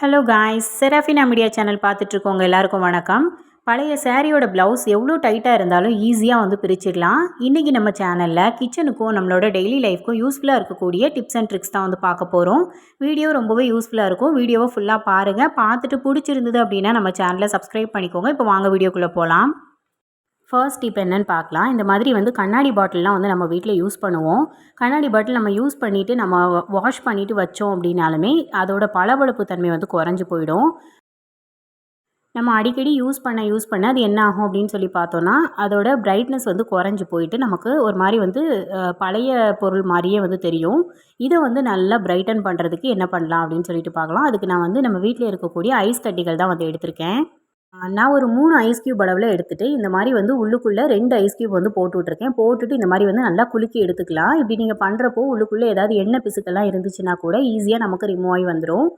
Hello guys Serafina media channel பார்த்துட்ருக்கோங்க எல்லாருக்கும் வணக்கம். பழைய சேரீயோட ப்ளவுஸ் எவ்வளோ டைட்டாக இருந்தாலும் ஈஸியாக வந்து பிரிச்சிடலாம். இன்றைக்கி நம்ம சேனலில் கிச்சனுக்கும் நம்மளோட டெய்லி லைஃப்க்கும் யூஸ்ஃபுல்லாக இருக்கக்கூடிய டிப்ஸ் அண்ட் ட்ரிக்ஸ் தான் வந்து பார்க்க போகிறோம் வீடியோ ரொம்பவே யூஸ்ஃபுல்லாக இருக்கும். வீடியோவை ஃபுல்லாக பாருங்கள் பார்த்துட்டு பிடிச்சிருந்தது அப்படின்னா நம்ம சேனலை சப்ஸ்கிரைப் பண்ணிக்கோங்க. இப்போ வாங்க வீடியோக்குள்ளே போகலாம் ஃபர்ஸ்ட் இப்போ என்னென்னு பார்க்கலாம். இந்த மாதிரி வந்து கண்ணாடி பாட்டில்லாம் வந்து நம்ம வீட்டில் யூஸ் பண்ணுவோம். கண்ணாடி பாட்டில் நம்ம யூஸ் பண்ணிவிட்டு நம்ம வாஷ் பண்ணிவிட்டு வச்சோம் அப்படின்னாலுமே அதோட பளபளப்பு தன்மை வந்து குறைஞ்சி போயிடும். நம்ம அடிக்கடி யூஸ் பண்ண யூஸ் பண்ண அது என்ன ஆகும் அப்படின்னு சொல்லி பார்த்தோன்னா அதோட பிரைட்னஸ் வந்து குறைஞ்சி போயிட்டு நமக்கு ஒரு மாதிரி வந்து பழைய பொருள் மாதிரியே வந்து தெரியும். இதை வந்து நல்லா பிரைட்டன் பண்ணுறதுக்கு என்ன பண்ணலாம் அப்படின்னு சொல்லிட்டு பார்க்கலாம். அதுக்கு நான் வந்து நம்ம வீட்டில் இருக்கக்கூடிய ஐஸ் கட்டிகள் தான் வந்து எடுத்திருக்கேன். நான் ஒரு மூணு ஐஸ் க்யூப் அளவில் எடுத்துகிட்டு இந்த மாதிரி வந்து உள்ளுக்குள்ளே ரெண்டு ஐஸ் க்யூப் வந்து போட்டு விட்ருக்கேன் போட்டுட்டு இந்த மாதிரி வந்து நல்லா குலுக்கி எடுத்துக்கலாம். இப்படி நீங்கள் பண்ணுறப்போ உள்ளுக்குள்ளே ஏதாவது எண்ணெய் பிசுக்கெல்லாம் இருந்துச்சுன்னா கூட ஈஸியாக நமக்கு ரிமூவ் ஆகி வந்துடும்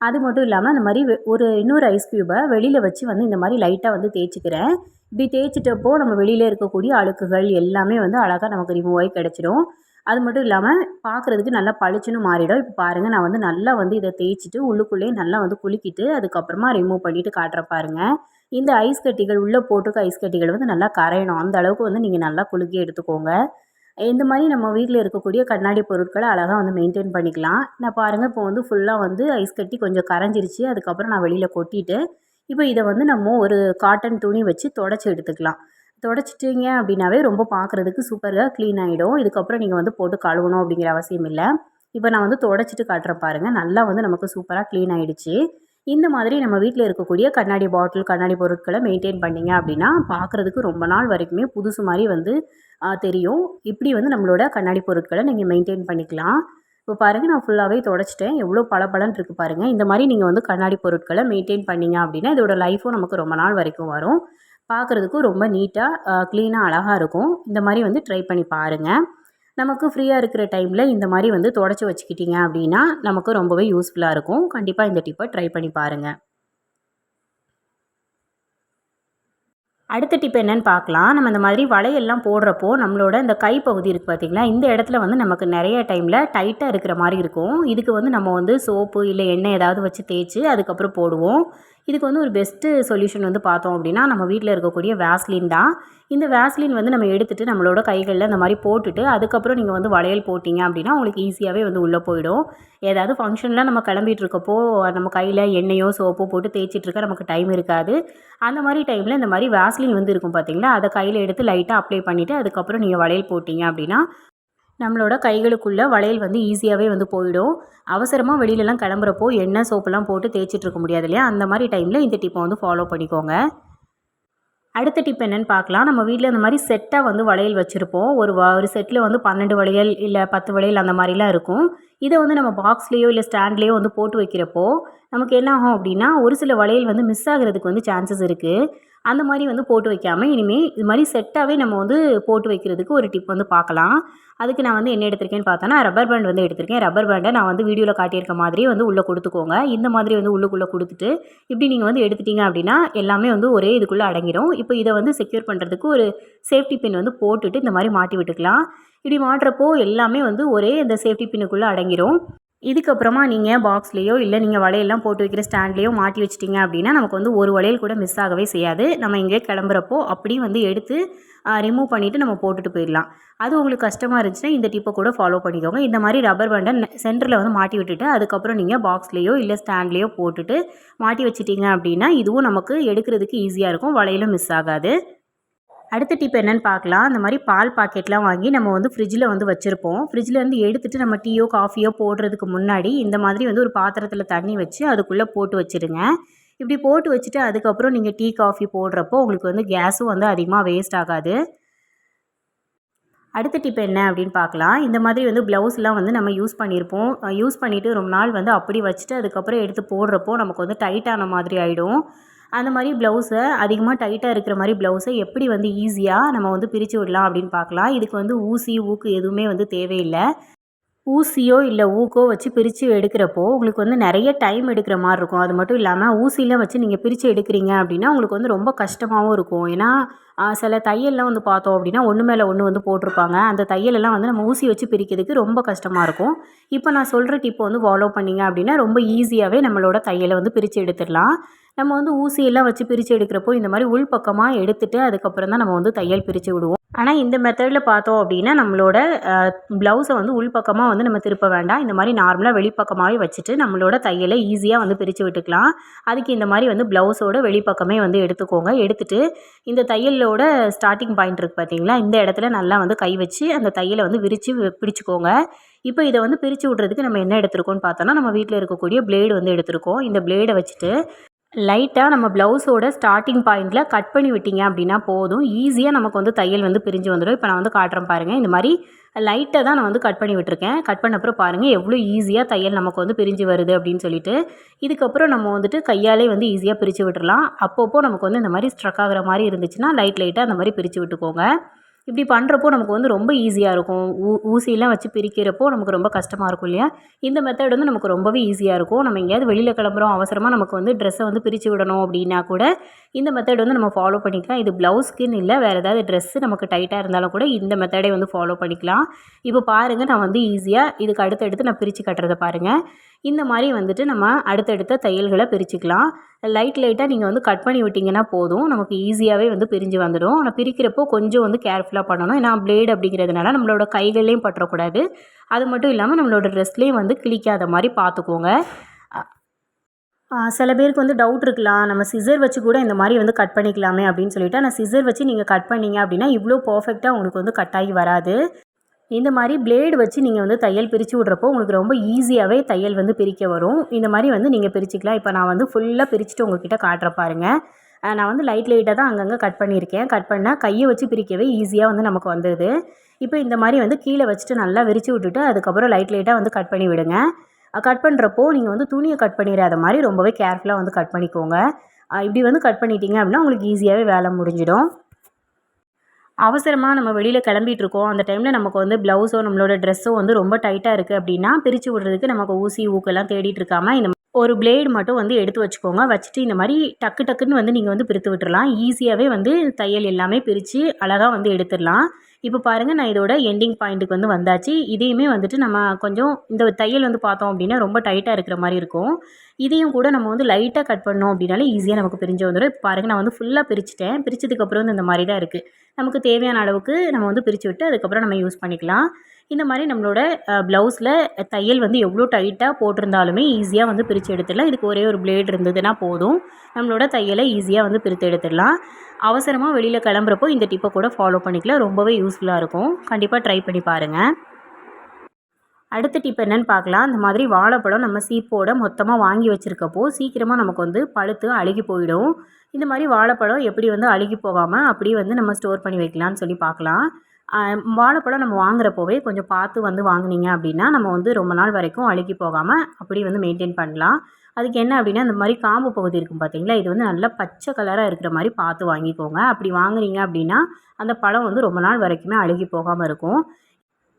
அது மட்டும் இல்லாமல் இந்த மாதிரி ஒரு இன்னொரு ஐஸ் க்யூபை வெளியில் வச்சு வந்து இந்த மாதிரி லைட்டாக வந்து தேய்ச்சிக்கிறேன். இப்படி தேய்ச்சிட்டப்போ நம்ம வெளியில் இருக்கக்கூடிய அழுக்குகள் எல்லாமே வந்து அழகாக நமக்கு ரிமூவ் ஆகி கிடச்சிடும் அது மட்டும் இல்லாமல் பார்க்குறதுக்கு நல்லா பளிச்சுன்னு மாறிடும். இப்போ பாருங்கள் நான் வந்து நல்லா வந்து இதை தேய்ச்சிட்டு உள்ளுக்குள்ளேயே நல்லா வந்து குலுக்கிட்டு அதுக்கப்புறமா ரிமூவ் பண்ணிவிட்டு காட்டுற பாருங்கள் இந்த ஐஸ் கட்டிகள் உள்ளே போட்டிருக்க ஐஸ் கட்டிகள் வந்து நல்லா கரையணும். அந்த அளவுக்கு வந்து நீங்கள் நல்லா குலுக்கி எடுத்துக்கோங்க. இந்த மாதிரி நம்ம வீட்டில் இருக்கக்கூடிய கண்ணாடி பொருட்களை அழகாக வந்து மெயின்டைன் பண்ணிக்கலாம். நான் பாருங்கள் இப்போ வந்து ஃபுல்லாக வந்து ஐஸ் கட்டி கொஞ்சம் கரைஞ்சிருச்சு. அதுக்கப்புறம் நான் வெளியில் கொட்டிட்டு இப்போ இதை வந்து நம்ம ஒரு காட்டன் துணி வச்சு தொடச்சி எடுத்துக்கலாம். தொடச்சிட்டிங்க அப்படின்னாவே ரொம்ப பார்க்குறதுக்கு சூப்பராக க்ளீன் ஆகிடும் இதுக்கப்புறம் நீங்கள் வந்து போட்டு கழுவணும் அப்படிங்கிற அவசியம் இல்லை. இப்போ நான் வந்து தொடச்சிட்டு காட்டுறேன் பாருங்கள் நல்லா வந்து நமக்கு சூப்பராக க்ளீன் ஆகிடுச்சு இந்த மாதிரி நம்ம வீட்டில் இருக்கக்கூடிய கண்ணாடி பாட்டில் கண்ணாடி பொருட்களை மெயின்டைன் பண்ணிங்க அப்படின்னா பார்க்குறதுக்கு ரொம்ப நாள் வரைக்குமே புதுசு மாதிரி வந்து தெரியும். இப்படி வந்து நம்மளோட கண்ணாடி பொருட்களை நீங்கள் மெயின்டைன் பண்ணிக்கலாம். இப்போ பாருங்கள் நான் ஃபுல்லாகவே தொடச்சிட்டேன். எவ்வளோ பளபளன்னு இருக்குது பாருங்கள் இந்த மாதிரி நீங்கள் வந்து கண்ணாடி பொருட்களை மெயின்டைன் பண்ணிங்க அப்படின்னா இதோட லைஃப்பும் நமக்கு ரொம்ப நாள் வரைக்கும் வரும். பார்க்குறதுக்கும் ரொம்ப நீட்டாக க்ளீனாக அழகாக இருக்கும். இந்த மாதிரி வந்து ட்ரை பண்ணி பாருங்கள் நமக்கு ஃப்ரீயாக இருக்கிற டைமில் இந்த மாதிரி வந்து தொடச்சி வச்சுக்கிட்டிங்க அப்படின்னா நமக்கு ரொம்பவே யூஸ்ஃபுல்லாக இருக்கும். கண்டிப்பாக இந்த டிப்பை ட்ரை பண்ணி பாருங்கள் அடுத்த டிப் என்னன்னு பார்க்கலாம். நம்ம இந்த மாதிரி வளையெல்லாம் போடுறப்போ நம்மளோட இந்த கைப்பகுதி இருக்குது பார்த்திங்களா இந்த இடத்துல வந்து நமக்கு நிறைய டைமில் டைட்டாக இருக்கிற மாதிரி இருக்கும். இதுக்கு வந்து நம்ம வந்து சோப்பு இல்லை எண்ணெய் ஏதாவது வச்சு தேய்ச்சி அதுக்கப்புறம் போடுவோம். இதுக்கு வந்து ஒரு பெஸ்ட்டு சொல்யூஷன் வந்து பார்த்தோம் அப்படின்னா நம்ம வீட்டில் இருக்கக்கூடிய வேஸ்லின் தான். இந்த வேஸ்லின் வந்து நம்ம எடுத்துகிட்டு நம்மளோட கைகளில் இந்த மாதிரி போட்டுட்டு அதுக்கப்புறம் நீங்கள் வந்து வளையல் போட்டிங்க அப்படின்னா உங்களுக்கு ஈஸியாகவே வந்து உள்ளே போயிடும். ஏதாவது ஃபங்க்ஷனில் நம்ம கிளம்பிட்டு இருக்கப்போ நம்ம கையில் எண்ணெயோ சோப்போ போட்டு தேய்ச்சிட்ருக்க நமக்கு டைம் இருக்காது. அந்த மாதிரி டைமில் இந்த மாதிரி வேஸ்லின் வந்து இருக்கும் பார்த்தீங்களா அதை கையில் எடுத்து லைட்டாக அப்ளை பண்ணிவிட்டு அதுக்கப்புறம் நீங்கள் வளையல் போட்டிங்க அப்படின்னா நம்மளோட கைகளுக்குள்ளே வளையல் வந்து ஈஸியாகவே வந்து போயிடும். அவசரமாக வெளியிலலாம் கிளம்புறப்போ எண்ணெய் சோப்பெல்லாம் போட்டு தேய்ச்சிட்டு இருக்க முடியாது இல்லையா? அந்த மாதிரி டைமில் இந்த டிப்பை வந்து ஃபாலோ பண்ணிக்கோங்க. அடுத்த டிப் என்னென்னு பார்க்கலாம். நம்ம வீட்டில் இந்த மாதிரி செட்டாக வந்து வளையல் வச்சுருப்போம். ஒரு ஒரு செட்டில் வந்து பன்னெண்டு வளையல் இல்லை பத்து வளையல் அந்த மாதிரிலாம் இருக்கும். இதை வந்து நம்ம பாக்ஸ்லேயோ இல்லை ஸ்டாண்ட்லேயோ வந்து போட்டு வைக்கிறப்போ நமக்கு என்ன ஆகும் அப்படின்னா ஒரு சில வளையல் வந்து மிஸ் ஆகிறதுக்கு வந்து சான்சஸ் இருக்குது அந்த மாதிரி வந்து போட்டு வைக்காமல் இனிமேல் இது மாதிரி செட்டாகவே நம்ம வந்து போட்டு வைக்கிறதுக்கு ஒரு டிப் வந்து பார்க்கலாம். அதுக்கு நான் வந்து என்ன எடுத்திருக்கேன்னு பார்த்தோன்னா ரப்பர் பேண்ட் வந்து எடுத்திருக்கேன். ரப்பர் பேண்டை நான் வந்து வீடியோவில் காட்டியிருக்க மாதிரி வந்து உள்ளே கொடுத்துக்கோங்க. இந்த மாதிரி வந்து உள்ளுக்குள்ளே கொடுத்துட்டு இப்படி நீங்கள் வந்து எடுத்துட்டீங்க அப்படின்னா எல்லாமே வந்து ஒரே இதுக்குள்ளே அடங்கிடும் இப்போ இதை வந்து செக்யூர் பண்ணுறதுக்கு ஒரு சேஃப்டி பின் வந்து போட்டுட்டு இந்த மாதிரி மாட்டி விட்டுக்கலாம். இப்படி மாட்டுறப்போ எல்லாமே வந்து ஒரே இந்த சேஃப்டி பின்னுக்குள்ளே அடங்கிடும் இதுக்கப்புறமா நீங்கள் பாக்ஸ்லேயோ இல்லை நீங்கள் வலையெல்லாம் போட்டு வைக்கிற ஸ்டாண்ட்லேயோ மாட்டி வச்சிட்டிங்க அப்படின்னா நமக்கு வந்து ஒரு வளையல் கூட மிஸ் ஆகவே செய்யாது. நம்ம இங்கே கிளம்புறப்போ அப்படியே வந்து எடுத்து ரிமூவ் பண்ணிவிட்டு நம்ம போட்டுட்டு போயிடலாம். அது உங்களுக்கு கஷ்டமாக இருந்துச்சுன்னா இந்த டிப்பை கூட ஃபாலோ பண்ணிக்கோங்க. இந்த மாதிரி ரப்பர் பேண்டை சென்டரில் வந்து மாட்டி விட்டுட்டு அதுக்கப்புறம் நீங்கள் பாக்ஸ்லேயோ இல்லை ஸ்டாண்ட்லேயோ போட்டுட்டு மாட்டி வச்சிட்டிங்க அப்படின்னா இதுவும் நமக்கு எடுக்கிறதுக்கு ஈஸியாக இருக்கும். வளையலும் மிஸ் ஆகாது. அடுத்த டிப் என்னென்னு பார்க்கலாம். அந்த மாதிரி பால் பாக்கெட்லாம் வாங்கி நம்ம வந்து ஃப்ரிட்ஜில் வந்து வச்சுருப்போம். ஃப்ரிட்ஜில் இருந்து எடுத்துகிட்டு நம்ம டீயோ காஃபியோ போடுறதுக்கு முன்னாடி இந்த மாதிரி வந்து ஒரு பாத்திரத்தில் தண்ணி வச்சு அதுக்குள்ளே போட்டு வச்சுருங்க. இப்படி போட்டு வச்சுட்டு அதுக்கப்புறம் நீங்கள் டீ காஃபி போடுறப்போ உங்களுக்கு வந்து கேஸும் வந்து அதிகமாக வேஸ்ட் ஆகாது. அடுத்த டிப் என்ன அப்படின்னு பார்க்கலாம். இந்த மாதிரி வந்து ப்ளவுஸ்லாம் வந்து நம்ம யூஸ் பண்ணியிருப்போம் யூஸ் பண்ணிவிட்டு ரொம்ப நாள் வந்து அப்படி வச்சுட்டு அதுக்கப்புறம் எடுத்து போடுறப்போ நமக்கு வந்து டைட்டான மாதிரி ஆகிடும் அந்த மாதிரி ப்ளவுஸை அதிகமாக டைட்டாக இருக்கிற மாதிரி ப்ளவுஸை எப்படி வந்து ஈஸியாக நம்ம வந்து பிரித்து விடலாம் அப்படின்னு பார்க்கலாம். இதுக்கு வந்து ஊசி ஊக்கு எதுவுமே வந்து தேவையில்லை. ஊசியோ இல்லை ஊக்கோ வச்சு பிரித்து எடுக்கிறப்போ உங்களுக்கு வந்து நிறைய டைம் எடுக்கிற மாதிரி இருக்கும். அது மட்டும் இல்லாமல் ஊசியெலாம் வச்சு நீங்கள் பிரித்து எடுக்கிறீங்க அப்படின்னா உங்களுக்கு வந்து ரொம்ப கஷ்டமாகவும் இருக்கும். ஏன்னா சில தையல்லாம் வந்து பார்த்தோம் அப்படின்னா ஒன்று மேலே ஒன்று வந்து போட்டிருப்பாங்க. அந்த தையலெல்லாம் வந்து நம்ம ஊசி வச்சு பிரிக்கிறதுக்கு ரொம்ப கஷ்டமாக இருக்கும். இப்போ நான் சொல்கிற டிப்பை வந்து ஃபாலோ பண்ணீங்க அப்படின்னா ரொம்ப ஈஸியாகவே நம்மளோட தையலை வந்து பிரித்து எடுத்துடலாம். நம்ம வந்து ஊசியெல்லாம் வச்சு பிரித்து எடுக்கிறப்போ இந்த மாதிரி உள்பக்கமாக எடுத்துகிட்டு அதுக்கப்புறம் தான் நம்ம வந்து தையல் பிரித்து விடுவோம். ஆனால் இந்த மெத்தடில் பார்த்தோம் அப்படின்னா நம்மளோட ப்ளவுஸை வந்து உள்பக்கமாக வந்து நம்ம திருப்ப வேண்டாம். இந்த மாதிரி நார்மலாக வெளிப்பக்கமாகவே வச்சுட்டு நம்மளோட தையலை ஈஸியாக வந்து பிரித்து விட்டுக்கலாம். அதுக்கு இந்த மாதிரி வந்து ப்ளவுஸோட வெளிப்பக்கமே வந்து எடுத்துக்கோங்க. எடுத்துகிட்டு இந்த தையலோட ஸ்டார்டிங் பாயிண்ட் இருக்குது பார்த்தீங்களா இந்த இடத்துல நல்லா வந்து கை வச்சு அந்த தையலை வந்து விரித்து பிடிச்சிக்கோங்க. இப்போ இதை வந்து பிரித்து விட்றதுக்கு நம்ம என்ன எடுத்திருக்கோம்னு பார்த்தோன்னா நம்ம வீட்டில் இருக்கக்கூடிய பிளேடு வந்து எடுத்திருக்கோம். இந்த பிளேடை வச்சுட்டு லைட்டாக நம்ம ப்ளவுஸோட ஸ்டார்டிங் பாயிண்ட்டில் கட் பண்ணி விட்டீங்க அப்படின்னா போதும். ஈஸியாக நமக்கு வந்து தையல் வந்து பிரிஞ்சு வந்துடும். இப்போ நான் வந்து காட்டுறேன் பாருங்கள் இந்த மாதிரி லைட்டாக தான் நான் வந்து கட் பண்ணி விட்டுருக்கேன். கட் பண்ண அப்புறம் பாருங்கள் எவ்வளோ ஈஸியாக தையல் நமக்கு வந்து பிரிஞ்சு வருது அப்படின்னு சொல்லிட்டு. இதுக்கப்புறம் நம்ம வந்துட்டு கையாலே வந்து ஈஸியாக பிரித்து விட்டுறலாம். அப்பப்போ நமக்கு வந்து இந்த மாதிரி ஸ்ட்ரக் ஆகிற மாதிரி இருந்துச்சுன்னா லைட் லைட்டாக அந்த மாதிரி பிரித்து விட்டுக்கோங்க. இப்படி பண்ணுறப்போ நமக்கு வந்து ரொம்ப ஈஸியாக இருக்கும். ஊ ஊசியெல்லாம் வச்சு பிரிக்கிறப்போ நமக்கு ரொம்ப கஷ்டமாக இருக்கும் இல்லையா? இந்த மெத்தட் வந்து நமக்கு ரொம்பவே ஈஸியாக இருக்கும். நம்ம எங்கேயாவது வெளியில் கிளம்புறோம் அவசரமாக நமக்கு வந்து ட்ரெஸ்ஸை வந்து பிரித்து விடணும் அப்படின்னா கூட இந்த மெத்தட் வந்து நம்ம ஃபாலோ பண்ணிக்கலாம். இது ப்ளவுஸ்க்குன்னு இல்லை வேறு ஏதாவது ட்ரெஸ்ஸு நமக்கு டைட்டாக இருந்தாலும் கூட இந்த மெத்தடே வந்து ஃபாலோ பண்ணிக்கலாம். இப்போ பாருங்கள் நான் வந்து ஈஸியாக இதுக்கு அடுத்தடுத்து நான் பிரித்து கட்டுறதை பாருங்கள் இந்த மாதிரி வந்துட்டு நம்ம அடுத்தடுத்த தையல்களை பிரிச்சுக்கலாம். லைட் லைட்டாக நீங்கள் வந்து கட் பண்ணி விட்டிங்கன்னா போதும். நமக்கு ஈஸியாகவே வந்து பிரிஞ்சு வந்துடும். ஆனால் பிரிக்கிறப்போ கொஞ்சம் வந்து கேர்ஃபுல்லாக பண்ணணும். ஏன்னா பிளேடு அப்படிங்கிறதுனால நம்மளோட கைகள்லேயும் பற்றக்கூடாது. அது மட்டும் இல்லாமல் நம்மளோட ட்ரெஸ்லேயும் வந்து கிழிக்காத மாதிரி பார்த்துக்கோங்க சில பேருக்கு வந்து டவுட் இருக்கலாம். நம்ம சிசர் வச்சு கூட இந்த மாதிரி வந்து கட் பண்ணிக்கலாமே அப்படின்னு சொல்லிட்டு. ஆனால் சிசர் வச்சு நீங்கள் கட் பண்ணிங்க அப்படின்னா இவ்வளோ பர்ஃபெக்டாக உங்களுக்கு வந்து கட் ஆகி வராது. இந்த மாதிரி பிளேடு வச்சு நீங்கள் வந்து தையல் பிரித்து விட்றப்போ உங்களுக்கு ரொம்ப ஈஸியாகவே தையல் வந்து பிரிக்க வரும். இந்த மாதிரி வந்து நீங்கள் பிரிச்சுக்கலாம். இப்போ நான் வந்து ஃபுல்லாக பிரிச்சுட்டு உங்ககிட்ட காட்டுற பாருங்க. நான் வந்து லைட் லைட்டாக தான் அங்கங்கே கட் பண்ணியிருக்கேன். கட் பண்ணால் கையை வச்சு பிரிக்கவே ஈஸியாக வந்து நமக்கு வந்துடுது இப்போ இந்த மாதிரி வந்து கீழே வச்சுட்டு நல்லா விரித்து விட்டுட்டு அதுக்கப்புறம் லைட் லைட்டாக வந்து கட் பண்ணி விடுங்க. கட் பண்ணுறப்போ நீங்கள் வந்து துணியை கட் பண்ணிடாத மாதிரி ரொம்பவே கேர்ஃபுல்லாக வந்து கட் பண்ணிக்கோங்க. இப்படி வந்து கட் பண்ணிட்டீங்க அப்படின்னா உங்களுக்கு ஈஸியாகவே வேலை முடிஞ்சிடும். அவசரமாக நம்ம வெளியில் கிளம்பிட்டு இருக்கோம் அந்த டைமில் நமக்கு வந்து ப்ளவுஸோ நம்மளோட ட்ரெஸ்ஸோ வந்து ரொம்ப டைட்டாக இருக்குது அப்படின்னா பிரித்து விடுறதுக்கு நமக்கு ஊசி ஊக்கெல்லாம் தேடிட்டு இருக்காம இந்த ஒரு பிளேடு மட்டும் வந்து எடுத்து வச்சுக்கோங்க. வச்சுட்டு இந்த மாதிரி டக்கு டக்குன்னு வந்து நீங்கள் வந்து பிரித்து விட்டுறலாம். ஈஸியாகவே வந்து தையல் எல்லாமே பிரித்து அழகாக வந்து எடுத்துடலாம். இப்போ பாருங்கள் நான் இதோட எண்டிங் பாயிண்ட்டுக்கு வந்து வந்தாச்சு. இதையுமே வந்துட்டு நம்ம கொஞ்சம் இந்த தையல் வந்து பார்த்தோம் அப்படின்னா ரொம்ப டைட்டாக இருக்கிற மாதிரி இருக்கும். இதையும் கூட நம்ம வந்து லைட்டாக கட் பண்ணோம் அப்படின்னாலே ஈஸியாக நமக்கு பிரிஞ்சு வந்துடும் இப்போ பாருங்கள் நான் வந்து ஃபுல்லாக பிரிச்சுட்டேன். பிரிச்சதுக்கப்புறம் வந்து இந்த மாதிரி தான் இருக்குது நமக்கு தேவையான அளவுக்கு நம்ம வந்து பிரித்து விட்டு அதுக்கப்புறம் நம்ம யூஸ் பண்ணிக்கலாம். இந்த மாதிரி நம்மளோட ப்ளவுஸில் தையல் வந்து எவ்வளோ டைட்டாக போட்டிருந்தாலுமே ஈஸியாக வந்து பிரித்து எடுத்துடலாம். இதுக்கு ஒரே ஒரு பிளேட் இருந்ததுன்னா போதும். நம்மளோட தையலை ஈஸியாக வந்து பிரித்து எடுத்துடலாம். அவசரமாக வெளியில் கிளம்புறப்போ இந்த டிப்பை கூட ஃபாலோ பண்ணிக்கலாம். ரொம்பவே யூஸ்ஃபுல்லாக இருக்கும். கண்டிப்பாக ட்ரை பண்ணி பாருங்கள் அடுத்த டிப் என்னென்னு பார்க்கலாம். இந்த மாதிரி வாழைப்பழம் நம்ம சீப்போட மொத்தமாக வாங்கி வச்சுருக்கப்போ சீக்கிரமாக நமக்கு வந்து பழுத்து அழுகி போயிடும். இந்த மாதிரி வாழைப்பழம் எப்படி வந்து அழுகி போகாமல் அப்படியே வந்து நம்ம ஸ்டோர் பண்ணி வைக்கலாம்னு சொல்லி பார்க்கலாம். வாழைப்பழம் நம்ம வாங்குறப்போவே கொஞ்சம் பார்த்து வந்து வாங்குனீங்க அப்படின்னா நம்ம வந்து ரொம்ப நாள் வரைக்கும் அழுகி போகாமல் அப்படி வந்து மெயின்டைன் பண்ணலாம். அதுக்கு என்ன அப்படின்னா இந்த மாதிரி காம்பு பகுதி இருக்கும் பார்த்தீங்களா இது வந்து நல்லா பச்சை கலராக இருக்கிற மாதிரி பார்த்து வாங்கிக்கோங்க. அப்படி வாங்குனீங்க அப்படின்னா அந்த பழம் வந்து ரொம்ப நாள் வரைக்குமே அழுகி போகாமல் இருக்கும்.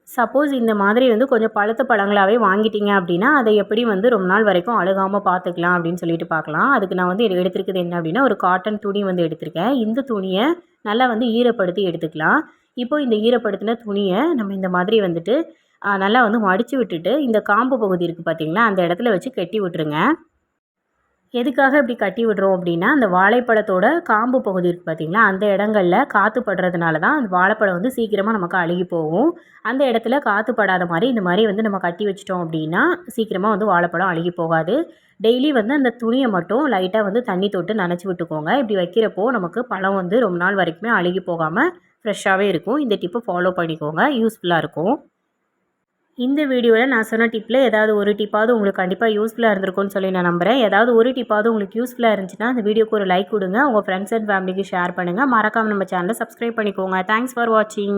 சப்போஸ் இந்த மாதிரி வந்து கொஞ்சம் பழுத்த பழங்களாகவே வாங்கிட்டீங்க அப்படின்னா அதை எப்படி வந்து ரொம்ப நாள் வரைக்கும் அழுகாமல் பார்த்துக்கலாம் அப்படின்னு சொல்லிட்டு பார்க்கலாம். அதுக்கு நான் வந்து எடுத்திருக்குது என்ன அப்படின்னா ஒரு காட்டன் துணி வந்து எடுத்திருக்கேன். இந்த துணியை நல்லா வந்து ஈரப்படுத்தி எடுத்துக்கலாம். இப்போ இந்த ஈரப்படுத்தின துணியை நம்ம இந்த மாதிரி வந்துட்டு நல்லா வந்து மடித்து விட்டுட்டு இந்த காம்பு பகுதி இருக்குது பார்த்தீங்களா அந்த இடத்துல வச்சு கட்டி விட்டுருங்க. எதுக்காக இப்படி கட்டி விடுறோம் அப்படின்னா அந்த வாழைப்பழத்தோட காம்பு பகுதி இருக்குது பார்த்தீங்களா அந்த இடங்களில் காற்று படுறதுனால தான் அந்த வாழைப்பழம் வந்து சீக்கிரமாக நமக்கு அழுகி போகும். அந்த இடத்துல காற்று படாத மாதிரி இந்த மாதிரி வந்து நம்ம கட்டி வச்சிட்டோம் அப்படின்னா சீக்கிரமாக வந்து வாழைப்பழம் அழுகி போகாது. டெய்லி வந்து அந்த துணியை மட்டும் லைட்டாக வந்து தண்ணி தொட்டு நனைச்சி விட்டுக்கோங்க. இப்படி வைக்கிறப்போ நமக்கு பழம் வந்து ரொம்ப நாள் வரைக்குமே அழுகி போகாமல் ஃப்ரெஷ்ஷாகவே இருக்கும். இந்த டிப்பை ஃபாலோ பண்ணிக்கோங்க. யூஸ்ஃபுல்லாக இருக்கும். இந்த வீடியோவில் நான் சொன்ன டிப்பில் ஏதாவது ஒரு டிப்பாவது உங்களுக்கு கண்டிப்பாக யூஸ்ஃபுல்லாக இருந்திருக்கும்னு சொல்லி நான் நம்புகிறேன் ஏதாவது ஒரு டிப்பாவது உங்களுக்கு யூஸ்ஃபுல்லாக இருந்துச்சுன்னா அந்த வீடியோக்கு ஒரு லைக் கொடுங்க. உங்கள் ஃப்ரெண்ட்ஸ் அண்ட் ஃபேமிலிக்கு ஷேர் பண்ணுங்கள் மறக்காமல் நம்ம சேனலை சப்ஸ்கிரைப் பண்ணிக்கோங்க. தேங்க்ஸ் ஃபார் வாட்சிங்